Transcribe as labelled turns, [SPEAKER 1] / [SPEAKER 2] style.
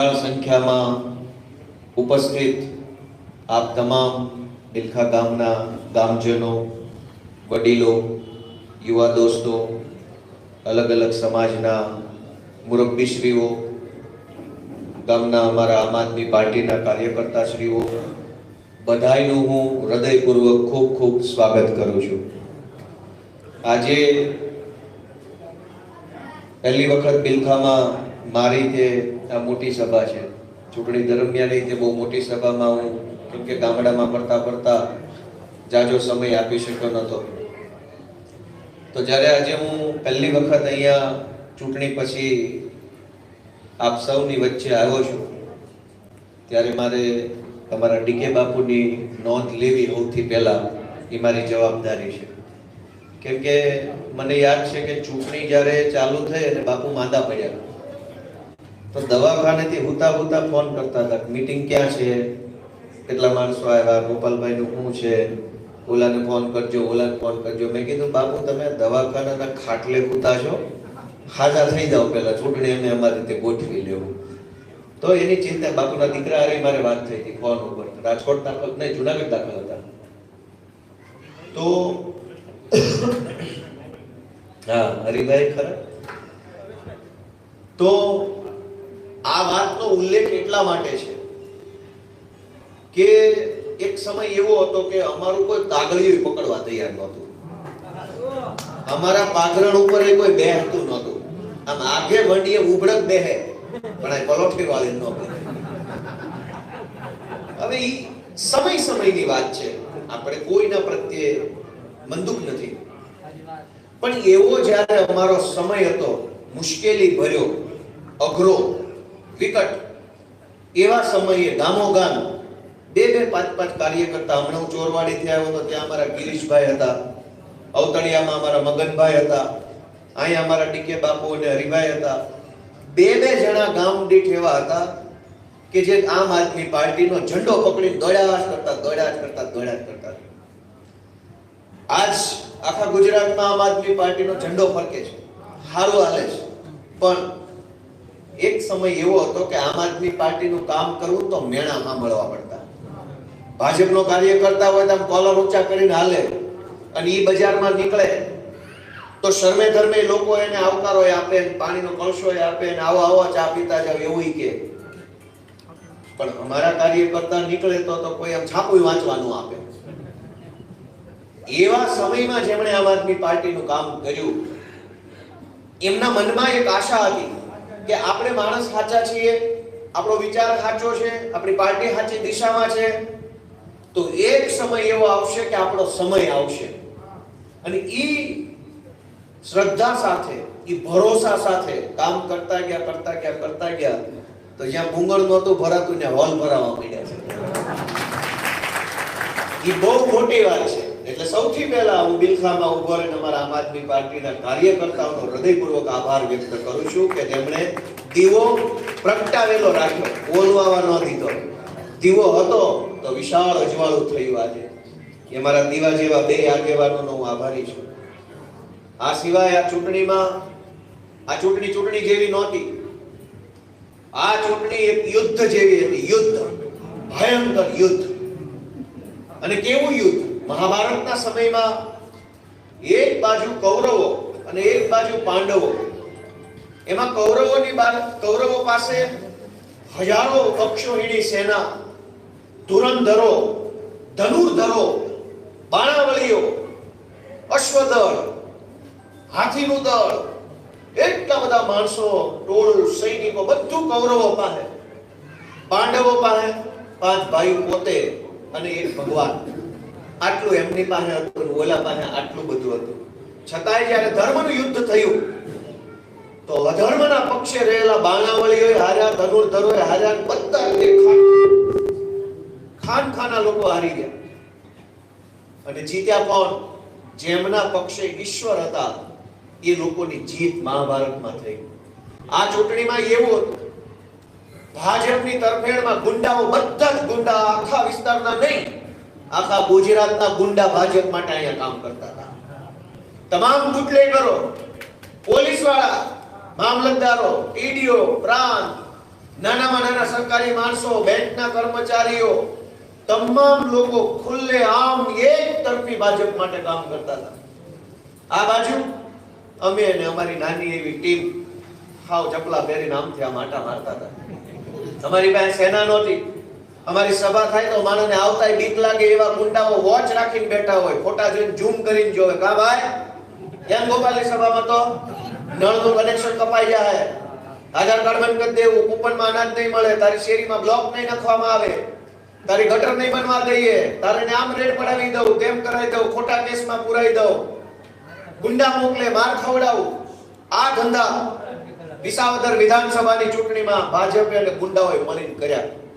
[SPEAKER 1] સંખ્યામાં ઉપસ્થિત આપ તમામ દિલખા ગામના ગામજનો વડીલો યુવા દોસ્તો અલગ અલગ સમાજના મુરબ્બીશ્રીઓ ગામના અમારા આમ આદમી પાર્ટીના કાર્યકર્તાશ્રીઓ બધાયનું હું હૃદયપૂર્વક ખૂબ ખૂબ સ્વાગત કરું છું આજે પહેલી વખત બિલખામાં મારી તે આ મોટી સભા છે. ચૂંટણી દરમિયાન તે બહુ મોટી સભામાં હું, કેમ કે ગામડામાં ફરતા ફરતા જાજો સમય આપી શક્યો નહોતો તો જ્યારે આજે હું પહેલી વખત અહીંયા ચૂંટણી પછી આપ સૌની વચ્ચે આવ્યો છું, ત્યારે મારે તમારા ડીકે બાપુની નોંધ લેવી સૌથી પહેલાં એ મારી જવાબદારી છે. કેમ કે મને યાદ છે કે ચૂંટણી જ્યારે ચાલુ થઈ અને બાપુ માંદા પડ્યા. તો દવાખાનેથી હુતા હુતા ફોન કરતા હતા મીટિંગ ક્યાં છે? કેટલા માણસો આવ્યા? ગોપાલભાઈનું શું છે? ઓલાને ફોન કરજો, ઓલાને ફોન કરજો. મેં કીધું, બાપુ, તમે દવાખાનાના ખાટલે હુતા છો? હાજા થઈ જાઓ પહેલા. ચૂંટણી અમે અમારી રીતે ગોઠવી લેવું. તો એની ચિંતા, બાપુના દીકરા હારે મારે વાત થઈ હતી ફોન ઉપર. રાજકોટ દાખલ, નહીં, જુનાગઢ દાખલ હતા. તો હા, હરિભાઈ ખરા? તો આ વાતનો ઉલ્લેખ એટલા માટે છે કે એક સમય એવો હતો કે અમારું કોઈ કાગળિયું પકડવા તૈયાર નહોતું. અમારા પાઘરણ ઉપર એ કોઈ બેહતું નહોતું. આમ આગે વંડીએ ઉબડક બેહે, પણ આ પલોઠી વાળી ન હવે એ સમય સમયની વાત છે. આપણે કોઈના પ્રત્યે મંદુક નથી. પણ એવો જ્યારે અમારો સમય હતો, મુશ્કેલી ભર્યો, અઘરો વિકટ એવા સમયે ગામો ગામ બે બે પાંચ પાંચ કાર્યકર્તા હમણાં હું ચોરવાડીથી આવ્યો હતો ત્યાં અમારા ગિરીશભાઈ હતા અવતળિયામાં અમારા મગનભાઈ હતા, અહીંયા અમારા ટીકે બાપુ અને હરિભાઈ હતા. બે બે જણા ગામ દીઠ એવા હતા કે જે આમ આદમી પાર્ટીનો ઝંડો પકડીને દોડ્યા કરતા દોડ્યા કરતા દોડ્યા કરતા. આજ આખા ગુજરાતમાં આમ આદમી પાર્ટીનો ઝંડો ફરકે છે. સારું હાલે છે. પણ એક સમય એવો હતો કે આમ આદમી પાર્ટીનું કામ કરવું તો મેણા સાંભળવા પડતા. ભાજપનો કાર્યકર્તા હોય તો આમ કોલર ઊંચા કરીને હાલે અને એ બજારમાં નીકળે. તો શરમે ધર્મે લોકો એને આવકારો આપે, પાણીનો કળશો આપે ને આવો આવો ચા પીતા જાવ એવું કે. પણ અમારા કાર્યકર્તા નીકળે તો તો કોઈ આમ છાપું વાંચવાનું આપે. એવા સમયમાં જેમણે આમ આદમી પાર્ટીનું કામ કર્યું, એમના મનમાં એક આશા હતી. કે આપણે માણસ સાચા છીએ, આપણો વિચાર સાચો છે, આપણી પાર્ટી સાચી દિશામાં છે, તો એક સમય એવો આવશે કે આપણો સમય આવશે. અને ઈ શ્રદ્ધા સાથે, ઈ ભરોસા સાથે કામ કરતા ગયા કરતા ગયા કરતા ગયા, તો જ્યાં ભૂંગળ નહોતું ભરાતું, ત્યાં હોલ ભરાવા માંડ્યા છે. ઈ બહુ મોટી વાત છે. એટલે સૌથી પહેલા હું બિલખામાં ઊભો રહીને અમારા આમ આદમી પાર્ટીના કાર્યકર્તાઓનો હૃદયપૂર્વક આભાર વ્યક્ત કરું છું કે તેમણે દીવો પ્રગટાવેલો રાખ્યો. બોલવા ન દીધો. દીવો હતો તો વિશાળ અજવાળું થયું આજે. એ મારા દીવા જેવા બે આગેવાનોનો હું આભારી છું. આ સિવાય આ ચૂંટણીમાં, આ ચૂંટણી ચૂંટણી જેવી નહોતી. આ ચૂંટણી એક યુદ્ધ જેવી હતી. યુદ્ધ. ભયંકર યુદ્ધ. અને કેવું યુદ્ધ? મહાભારતના સમયમાં એક બાજુ કૌરવો અને એક બાજુ પાંડવો. એમાં કૌરવોની કૌરવો પાસે હજારો અક્ષોહિણી સેના, ધુરંધરો, ધનુર્ધરો, બાણાવળીઓ, અશ્વદળ, હાથીનું દળ, એટલા બધા માણસો, ટોળું, સૈનિકો, બધું કૌરવો પાસે. પાંડવો પાસે પાંચ ભાઈઓ પોતે અને એક ભગવાન. આટલું એમની પાસે હતું ઓલા પાસે આટલું બધું હતું. છતાંય જ્યારે ધર્મનું યુદ્ધ થયું, તો અધર્મના પક્ષે રહેલા બાણાવળીઓ હાર્યા, ધનુર્ધરોએ હાર્યા બધા ખાન ખાના લોકો હારી ગયા. અને જીત્યા કોણ? જેમના પક્ષે ઈશ્વર હતા, એ લોકોની જીત મહાભારતમાં થઈ. આ ચૂંટણીમાં એવું હતું. ભાજપની તરફેણમાં ગુંડાઓ બધા જ ગુંડા આખા વિસ્તારના નહીં આખા ગુજરાતના ગુંડા ભાજપ માટે અહીંયા કામ કરતા હતા. તમામ બુટલેગરો પોલીસવાળા મામલતદારો ટીડીઓ પ્રાંત, નાનામાં નાના સરકારી માણસો, બેંકના કર્મચારીઓ, તમામ લોકો ખુલ્લે આમ એક તરફી ભાજપ માટે કામ કરતા હતા. આ બાજુ અમે અને અમારી નાની એવી ટીમ હાવ ચપલા પહેરીને આમથી આ માટા મારતા હતા. અમારી પાસે સેના નહોતી. અમારી સભા થાય તો માણસને આવતાય બીક લાગે એવા ગુંડાઓ વોચ રાખીને બેઠા હોય. ફોટા જોઈને ઝૂમ કરીને જોવે. કા ભાઈ? એમ ગોપાલની સભામાં તો? નળનું કનેક્શન કપાઈ જાય આધાર કાર્ડ બંધ કરી દેવું. કૂપનમાં અનાજ નહીં મળે. તારી શેરીમાં બ્લોક નહીં નાખવામાં આવે. તારી ગટર નહીં બનવા દઈએ. તારે આમ રેડ પડાવી દઉં, તેમ કરાવી દઉં, ખોટા કેસમાં પુરાઈ દઉં. ગુંડા મોકલે, માર ખવડાવું. આ ધંધા વિસાવદર વિધાનસભાની ચૂંટણીમાં ભાજપે અને ગુંડાઓએ મળીને કર્યા.